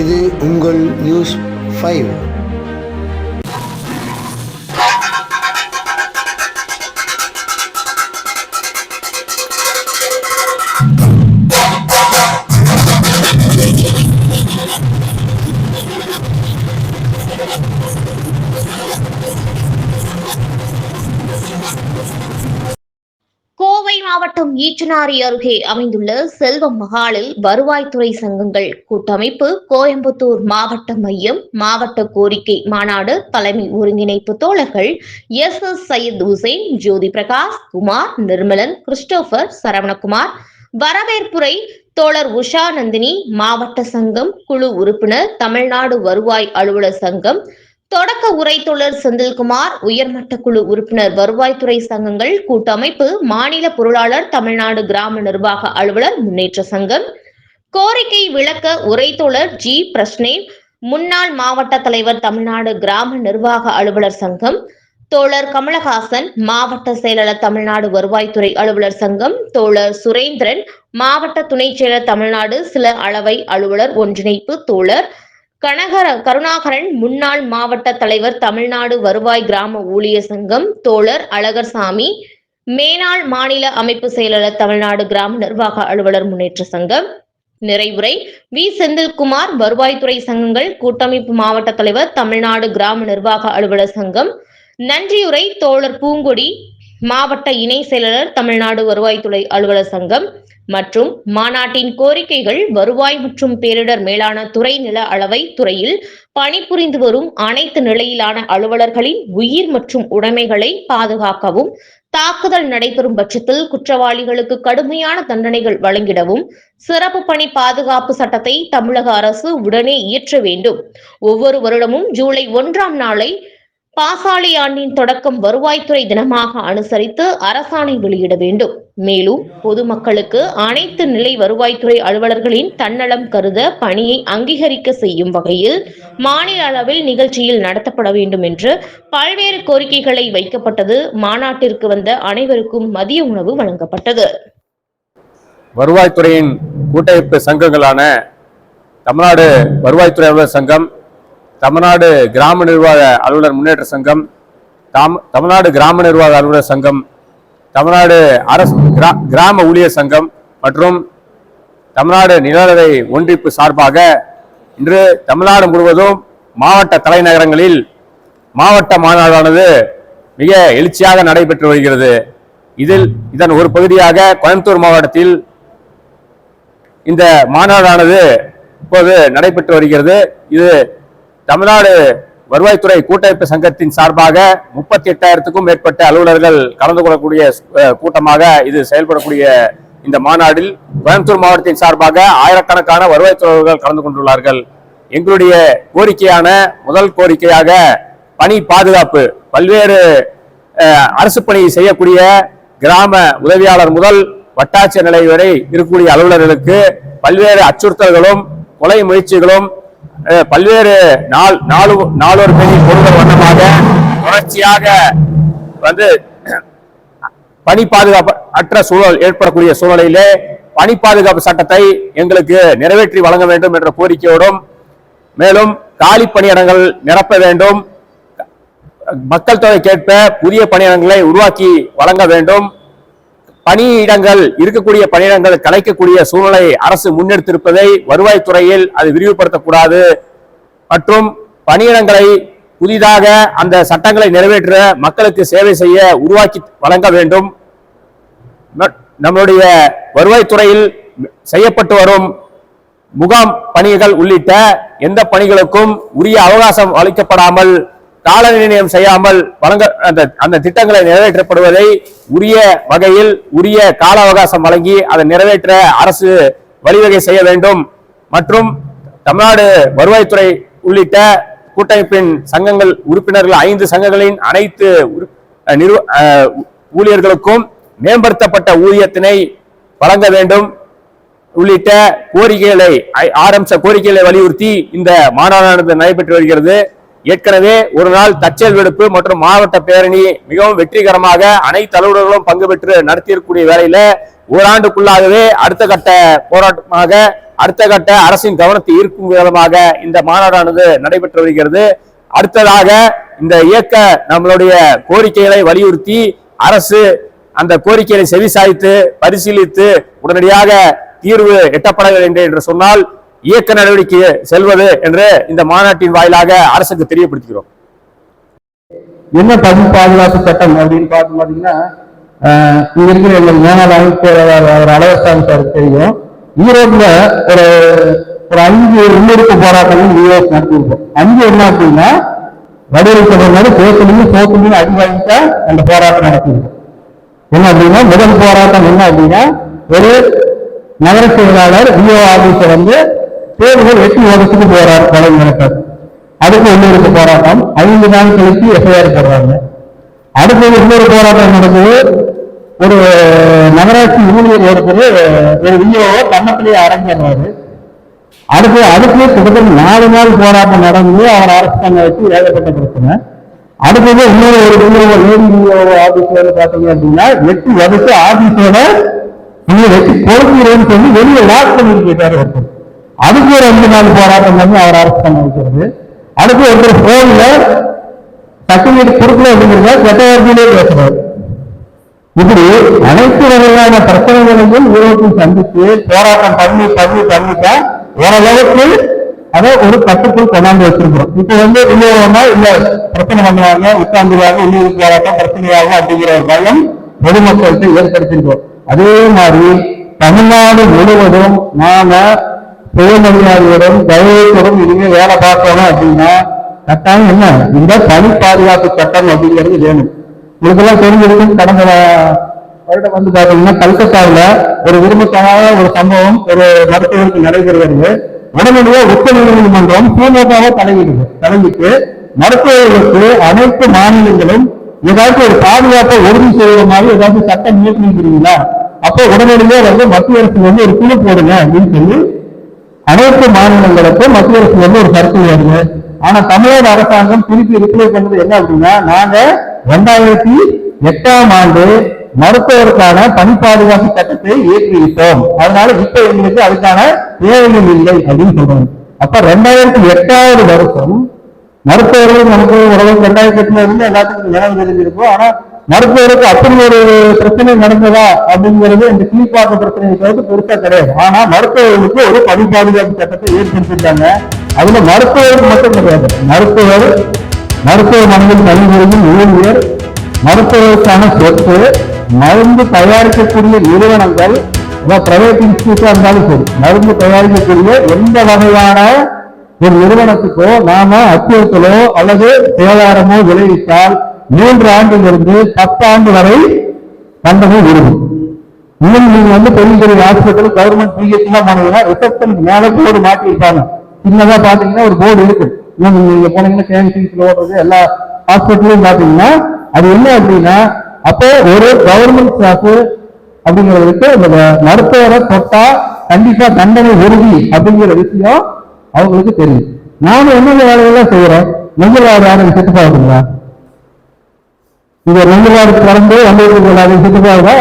இது உங்கள் news five. மாவட்டம் ஈச்சனாரி அருகே அமைந்துள்ள செல்வம் மகாலில் வருவாய்த்துறை சங்கங்கள் கூட்டமைப்பு கோயம்புத்தூர் மாவட்ட மையம் மாவட்ட கோரிக்கை மாநாடு தலைமை ஒருங்கிணைப்பு தோழர்கள் S S Syed Hussain Jothi Prakash Kumar Nirmalan Christopher Saravanakumar வரவேற்புரை தோழர் உஷா நந்தினி மாவட்ட சங்கம் குழு உறுப்பினர் தமிழ்நாடு வருவாய் அலுவலர் சங்கம் தொடக்க உரை செந்தில்குமார் உயர்மட்ட குழு உறுப்பினர் வருவாய்த்துறை சங்கங்கள் கூட்டமைப்பு மாநில பொருளாளர் தமிழ்நாடு கிராம நிர்வாக அலுவலர் முன்னேற்ற சங்கம். கோரிக்கை விளக்க உரை ஜி. பிரஸ்னே முன்னாள் மாவட்ட தலைவர் தமிழ்நாடு கிராம நிர்வாக அலுவலர் சங்கம். தோழர் கமலஹாசன் மாவட்ட செயலாளர் தமிழ்நாடு வருவாய்த்துறை அலுவலர் சங்கம். தோழர் சுரேந்திரன் மாவட்ட துணைச் செயலர் தமிழ்நாடு சில அளவை அலுவலர் ஒன்றிணைப்பு தோழர் கனகர கருணாகரன் முன்னாள் மாவட்ட தலைவர் தமிழ்நாடு வருவாய் கிராம ஊழியர் சங்கம் தோழர் அழகர்சாமி மேனாள் மாநில அமைப்பு செயலாளர் தமிழ்நாடு கிராம நிர்வாக அலுவலர் முன்னேற்ற சங்கம். நிறைவுரை வி. செந்தில்குமார் வருவாய்த்துறை சங்கங்கள் கூட்டமைப்பு மாவட்ட தலைவர் தமிழ்நாடு கிராம நிர்வாக அலுவலர் சங்கம். நன்றியுரை தோழர் பூங்கொடி மாவட்ட இணை செயலாளர் தமிழ்நாடு வருவாய்த்துறை அலுவலர் சங்கம். மற்றும் மாநாட்டின் கோரிக்கைகள் வருவாய் மற்றும் பேரிடர் மேலான துறை நில அளவை துறையில் பணிபுரிந்து வரும் அனைத்து நிலையிலான அலுவலர்களின் உயிர் மற்றும் உடைமைகளை பாதுகாக்கவும் தாக்குதல் நடைபெறும் பட்சத்தில் குற்றவாளிகளுக்கு கடுமையான தண்டனைகள் வழங்கிடவும் சிறப்பு பணி பாதுகாப்பு சட்டத்தை தமிழக அரசு உடனே இயற்ற வேண்டும். ஒவ்வொரு வருடமும் ஜூலை ஒன்றாம் நாளை பாசாளி ஆண்டின் தொடக்கம் வருவாய்த்துறை தினமாக அனுசரித்து அரசாணை வெளியிட வேண்டும். மேலும் பொதுமக்களுக்கு அனைத்து நிலை வருவாய்த்துறை அலுவலர்களின் தன்னலம் கருத பணியை அங்கீகரிக்க செய்யும் வகையில் மாநில அளவில் நிகழ்ச்சியில் நடத்தப்பட வேண்டும் என்று பல்வேறு கோரிக்கைகளை வைக்கப்பட்டது மாநாட்டிற்கு வந்த அனைவருக்கும் மதிய உணவு வழங்கப்பட்டது. வருவாய்த்துறையின் கூட்டமைப்பு சங்கங்களான தமிழ்நாடு வருவாய்த்துறை அலுவலர் சங்கம் தமிழ்நாடு கிராம நிர்வாக அலுவலர் முன்னேற்ற சங்கம் தாம் தமிழ்நாடு கிராம நிர்வாக அலுவலர் சங்கம் தமிழ்நாடு அரசு கிரா கிராம ஊழியர் சங்கம் மற்றும் தமிழ்நாடு நிலநடை ஒன்றிப்பு சார்பாக இன்று தமிழ்நாடு முழுவதும் மாவட்ட தலைநகரங்களில் மாவட்ட மாநாடானது மிக எழுச்சியாக நடைபெற்று வருகிறது. இதில் இதன் ஒரு பகுதியாக கோயம்புத்தூர் மாவட்டத்தில் இந்த மாநாடானது இப்போது நடைபெற்று வருகிறது. இது தமிழ்நாடு வருவாய்த்துறை கூட்டமைப்பு சங்கத்தின் சார்பாக முப்பத்தி எட்டாயிரத்துக்கும் மேற்பட்ட அலுவலர்கள் கலந்து கொள்ளக்கூடிய கூட்டமாக இது செயல்படக்கூடிய இந்த மாநாட்டில் கோயம்புத்தூர் மாவட்டத்தின் சார்பாக ஆயிரக்கணக்கான வருவாய்த்துறையர்கள் கலந்து கொண்டுள்ளார்கள். எங்களுடைய கோரிக்கையான முதல் கோரிக்கையாக பணி பாதுகாப்பு பல்வேறு அரசு பணி செய்யக்கூடிய கிராம உதவியாளர் முதல் வட்டாட்சியர் நிலை வரை இருக்கக்கூடிய அலுவலர்களுக்கு பல்வேறு அச்சுறுத்தல்களும் கொலை முயற்சிகளும் பல்வேறு நாள் நாலு நாலொரு பெரிய பொருள்கள் வண்ணமாக தொடர்ச்சியாக வந்து பணி பாதுகாப்பு அற்ற சூழல் ஏற்படக்கூடிய சூழலிலே பணி பாதுகாப்பு சட்டத்தை எங்களுக்கு நிறைவேற்றி வழங்க வேண்டும் என்ற கோரிக்கையோடும் மேலும் காலி பணியிடங்கள் நிரப்ப வேண்டும். மக்கள் தொகை கேட்ப புதிய பணியிடங்களை உருவாக்கி வழங்க வேண்டும். பணியிடங்கள் இருக்கக்கூடிய பணியிடங்கள் கலைக்கக்கூடிய சூழ்நிலை அரசு முன்னெடுத்திருப்பதை வருவாய்த்துறையில் அது விரிவுபடுத்தக்கூடாது. மற்றும் பணியிடங்களை புதிதாக அந்த சட்டங்களை நிறைவேற்ற மக்களுக்கு சேவை செய்ய உருவாக்கி வழங்க வேண்டும். நம்மளுடைய நம்முடைய வருவாய்த்துறையில் செய்யப்பட்டு வரும் முகாம் பணிகள் உள்ளிட்ட எந்த பணிகளுக்கும் உரிய அவகாசம் அளிக்கப்படாமல் கால நிர்ணயம் செய்யாமல் வழங்க அந்த அந்த திட்டங்களை நிறைவேற்றப்படுவதை உரிய வகையில் உரிய கால அவகாசம் வழங்கி அதை நிறைவேற்ற அரசு வழிவகை செய்ய வேண்டும். மற்றும் தமிழ்நாடு வருவாய்த்துறை உள்ளிட்ட கூட்டமைப்பின் சங்கங்கள் உறுப்பினர்கள் ஐந்து சங்கங்களின் அனைத்து நிறுவ- ஊழியர்களுக்கும் மேம்படுத்தப்பட்ட ஊதியத்தினை வழங்க வேண்டும். உள்ளிட்ட கோரிக்கைகளை ஐ- கோரிக்கைகளை வலியுறுத்தி இந்த மாநாடானது நடைபெற்று வருகிறது. ஏற்கனவே ஒரு நாள் தச்சல் வெடுப்பு மற்றும் மாவட்ட பேரணி மிகவும் வெற்றிகரமாக அனைத்து அலுவலர்களும் பங்கு பெற்று நடத்தியிருக்கக்கூடிய வேலையில ஓராண்டுக்குள்ளாகவே அடுத்த கட்ட போராட்டமாக அடுத்த கட்ட அரசின் கவனத்தை ஈர்க்கும் விதமாக இந்த மாநாடானது நடைபெற்று வருகிறது. அடுத்ததாக இந்த இயக்க நம்மளுடைய கோரிக்கைகளை வலியுறுத்தி அரசு அந்த கோரிக்கைகளை செவிசாய்த்து பரிசீலித்து உடனடியாக தீர்வு எட்டப்பட வேண்டும் என்று சொன்னால் இயக்க நடவடிக்கை செல்வது என்று இந்த மாநாட்டின் வாயிலாக அரசுக்கு தெரியப்படுத்துகிறோம். என்ன பதிவு பாதுகாப்பு சட்டம் அப்படின்னு பார்த்து பார்த்தீங்கன்னா இங்க இருக்கிற எங்கள் மேலாள் அமைச்சர் அவர் அழகசாமி சார் தெரியும். ஈரோட்ல ஒரு ஒரு அஞ்சு உள்ளிருப்பு போராட்டங்கள் ஈரோடு நடத்திருக்கோம் அஞ்சு என்ன அப்படின்னா வடிவமைக்கிற மாதிரி சோத்துலையும் சோத்துலையும் அடி அந்த போராட்டம் நடத்திருக்கோம் என்ன அப்படின்னா முதல் போராட்டம் என்ன அப்படின்னா ஒரு நகர செயலாளர் விஓ ஆபீஸை வந்து தேர்தல் வெட்டி வருஷத்துக்கு போறார் கொலை நடக்காது அதுக்கு இன்னொரு போராட்டம் ஐந்து நாள் கழித்து எஃப்ஐஆர் போடுறாங்க. அடுத்தது இன்னொரு போராட்டம் நடக்குது. ஒரு நகராட்சி ஊழியர் ஒருத்தர் ஒரு விஓ கன்னத்திலேயே அடங்கிடுறாரு அடுத்து அதுக்கு கிட்டத்தட்ட நாலு நாள் போராட்டம் நடந்து அவர் அரசு பண்ண வச்சு ஏகப்பட்ட பிரச்சனை. அடுத்தது இன்னொரு ஒரு விஓ லேடி விஓ வந்து பாத்தீங்க அப்படின்னா வெட்டி வருஷம் ஆபீஸோட நீங்க வச்சு பொறுக்கிறேன்னு சொல்லி வெளியே லாக் பண்ணி போயிட்டாரு ஒருத்தர். அதுக்கு ஒரு அஞ்சு நாள் போராட்டம் பண்ணி அவர் அரசு பண்ண வைக்கிறது. அடுத்து ஒருத்தர் போன்ல சர்டிபிகேட் கொடுக்கல அப்படிங்கிறத கெட்ட வார்த்தையிலே பேசுறாரு இப்படி அனைத்து வகையான பிரச்சனைகளையும் ஈரோட்டில் சந்தித்து போராட்டம் பண்ணி பண்ணி பண்ணிட்டா ஓரளவுக்கு அதை ஒரு கட்டுக்குள் கொண்டாந்து வச்சிருக்கிறோம். இப்ப வந்து இல்லையோனா இல்ல பிரச்சனை பண்ணுவாங்க உட்கார்ந்துருவாங்க இன்னொரு போராட்டம் பிரச்சனையாகும் அப்படிங்கிற ஒரு பயம் பொதுமக்கள்கிட்ட ஏற்படுத்திருக்கோம் அதே மாதிரி தமிழ்நாடு முழுவதும் நாம சுயமரியாதையுடன் கௌரவத்தோடும் இனிமே வேலை பார்க்கணும் அப்படின்னா கட்டாயம் என்ன? இந்த பணி பாதுகாப்பு சட்டம் அப்படிங்கிறது வேணும். உங்களுக்கெல்லாம் தெரிஞ்சிருக்கும் கடந்த வருடம் வந்து பாத்தீங்கன்னா கல்கத்தாவில ஒரு விரும்பத்தகாத ஒரு சம்பவம் ஒரு மருத்துவருக்கு நடைபெறுகிறது. உடனடியாக உச்ச நீதிமன்றம் திமுகவை தலையிடுது. தலையிட்டு மருத்துவர்களுக்கு அனைத்து மாநிலங்களும் ஏதாச்சும் ஒரு பாதுகாப்பை உறுதி செய்யற மாதிரி ஏதாவது சட்டம் இயக்குனீங்களா அப்போ உடனடியாக வந்து மத்திய அரசு வந்து ஒரு குழு போடுங்க அப்படின்னு சொல்லி அனைத்து மாநிலங்களுக்கும் மத்திய அரசு வந்து ஒரு கருத்து வருது. ஆனா தமிழக அரசாங்கம் திருப்பி ரிப்ளை பண்ணது என்ன அப்படின்னா நாங்க ரெண்டாயிரத்தி எட்டாம் ஆண்டு மருத்துவருக்கான பணி பாதுகாப்பு சட்டத்தை இயற்றிவிட்டோம். அதனால இப்ப எங்களுக்கு அதுக்கான தேவைகள் இல்லை அப்படின்னு சொல்றாங்க. அப்ப ரெண்டாயிரத்தி எட்டாவது வருஷம் மருத்துவர்கள் நமக்கு உலகம் ரெண்டாயிரத்தி எட்டுல இருந்து எல்லாத்துக்கும் நினைவு தெரிஞ்சிருக்கும். ஆனா மருத்துவருக்கு அப்படி ஒரு பிரச்சனை நடந்ததா அப்படிங்கிறது இந்த கீழ்பாக்க பிரச்சனையை தவிர்த்து பெருசா கிடையாது. ஆனா மருத்துவர்களுக்கு ஒரு பணி பாதுகாப்பு சட்டத்தை ஏற்படுத்திருக்காங்க அதுல மருத்துவருக்கு மட்டும் கிடையாது. மருத்துவர் மருத்துவமனையில் பணிபுரியும் ஊழியர் மருத்துவருக்கான சொத்து மருந்து தயாரிக்கக்கூடிய நிறுவனங்கள் பிரைவேட் இன்ஸ்டியூட்டா இருந்தாலும் சரி மருந்து தயாரிக்கக்கூடிய எந்த வகையான ஒரு நிறுவனத்துக்கோ நாம அச்சுறுத்தலோ அல்லது சேதாரமோ விளைவித்தால் மூன்று ஆண்டிலிருந்து பத்தாண்டு வரை தண்டனை விரும்பும் இன்னும் நீங்க வந்து பெரிய பெரிய ஹாஸ்பிட்டல் கவர்மெண்ட் பிஹெச் எல்லாம் போனீங்கன்னா ரிசப்ஷனுக்கு மேல போர்டு மாட்டி இருப்பாங்க. சின்னதா பாத்தீங்கன்னா ஒரு போர்டு இருக்கு. இன்னும் நீங்க போனீங்கன்னா கேன்சீஸ்ல ஓடுறது எல்லா ஹாஸ்பிட்டலும் பாத்தீங்கன்னா அது என்ன அப்படின்னா அப்போ ஒரு கவர்மெண்ட் ஸ்டாஃப் அப்படிங்கிறதுக்கு இந்த மருத்துவரை தொட்டா கண்டிப்பா தண்டனை உறுதி அப்படிங்கிற விஷயம் அவங்களுக்கு தெரியும். நாம என்னென்ன வேலையெல்லாம் செய்யறோம்? வேலை யாரும் செத்து இதை ரெண்டு நாடு பிறந்து வந்து செத்து பாக்குதா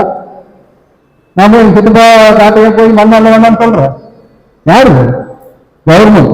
நம்ம சித்தப்பா காட்டையே போய் மண்ணால வேண்டாம்னு சொல்றோம் யாரு? கவர்மெண்ட்.